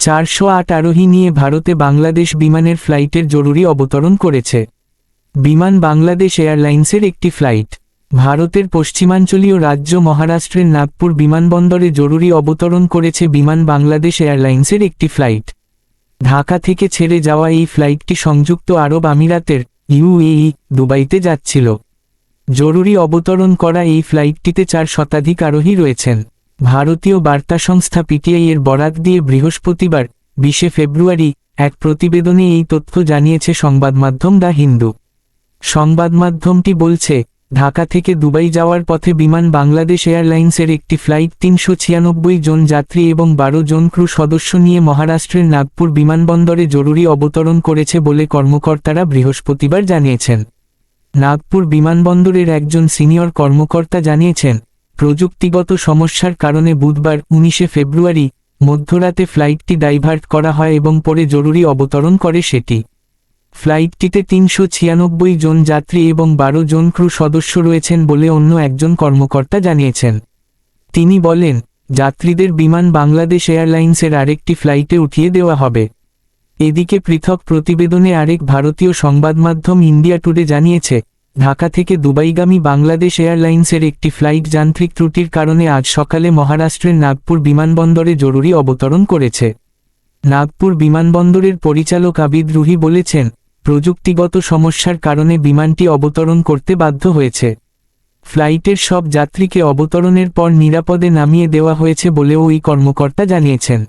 চারশো আট আরোহী নিয়ে ভারতে বাংলাদেশ বিমানের ফ্লাইটের জরুরি অবতরণ করেছে। বিমান বাংলাদেশ এয়ারলাইন্সের একটি ফ্লাইট। ভারতের পশ্চিমাঞ্চলীয় রাজ্য মহারাষ্ট্রের নাগপুর বিমানবন্দরে জরুরি অবতরণ করেছে বিমান বাংলাদেশ এয়ারলাইন্সের একটি ফ্লাইট। ঢাকা থেকে ছেড়ে যাওয়া এই ফ্লাইটটি সংযুক্ত আরব আমিরাতের ইউএই, দুবাইতে যাচ্ছিল। জরুরি অবতরণ করা এই ফ্লাইটটিতে চার শতাধিক আরোহী রয়েছেন। ভারতীয় বার্তা সংস্থা পিটিআই এর বরাত দিয়ে বৃহস্পতিবার, বিশে ফেব্রুয়ারি, এক প্রতিবেদনে এই তথ্য জানিয়েছে সংবাদমাধ্যম দ্য হিন্দু। সংবাদমাধ্যমটি বলছে, ঢাকা থেকে দুবাই যাওয়ার পথে বিমান বাংলাদেশ এয়ারলাইন্সের একটি ফ্লাইট তিনশো ছিয়ানব্বই জন যাত্রী এবং বারো জন ক্রু সদস্য নিয়ে মহারাষ্ট্রের নাগপুর বিমানবন্দরে জরুরি অবতরণ করেছে বলে কর্মকর্তারা বৃহস্পতিবার জানিয়েছেন। নাগপুর বিমানবন্দরের একজন সিনিয়র কর্মকর্তা জানিয়েছেন প্রযুক্তিগত সমস্যার কারণে বুধবার, উনিশে ফেব্রুয়ারি, মধ্যরাতে ফ্লাইটটি ডাইভার্ট করা হয় এবং পরে জরুরি অবতরণ করে সেটি। ফ্লাইটটিতে তিনশো ছিয়ানব্বই জন যাত্রী এবং বারো জন ক্রু সদস্য রয়েছেন বলে অন্য একজন কর্মকর্তা জানিয়েছেন। তিনি বলেন, যাত্রীদের বিমান বাংলাদেশ এয়ারলাইন্সের আরেকটি ফ্লাইটে উঠিয়ে দেওয়া হবে। এদিকে পৃথক প্রতিবেদনে আরেক ভারতীয় সংবাদমাধ্যম ইন্ডিয়া টুডে জানিয়েছে ঢাকা থেকে দুবাইগামী বাংলাদেশ এয়ারলাইন্সের একটি ফ্লাইট যান্ত্রিক ত্রুটির কারণে আজ সকালে মহারাষ্ট্রের নাগপুর বিমানবন্দরে জরুরি অবতরণ করেছে। নাগপুর বিমানবন্দরের পরিচালক আবিদ রুহি বলেছেন, প্রযুক্তিগত সমস্যার কারণে বিমানটি অবতরণ করতে বাধ্য হয়েছে। ফ্লাইটের সব যাত্রীকে অবতরণের পর নিরাপদে নামিয়ে দেওয়া হয়েছে বলেও ওই কর্মকর্তা জানিয়েছেন।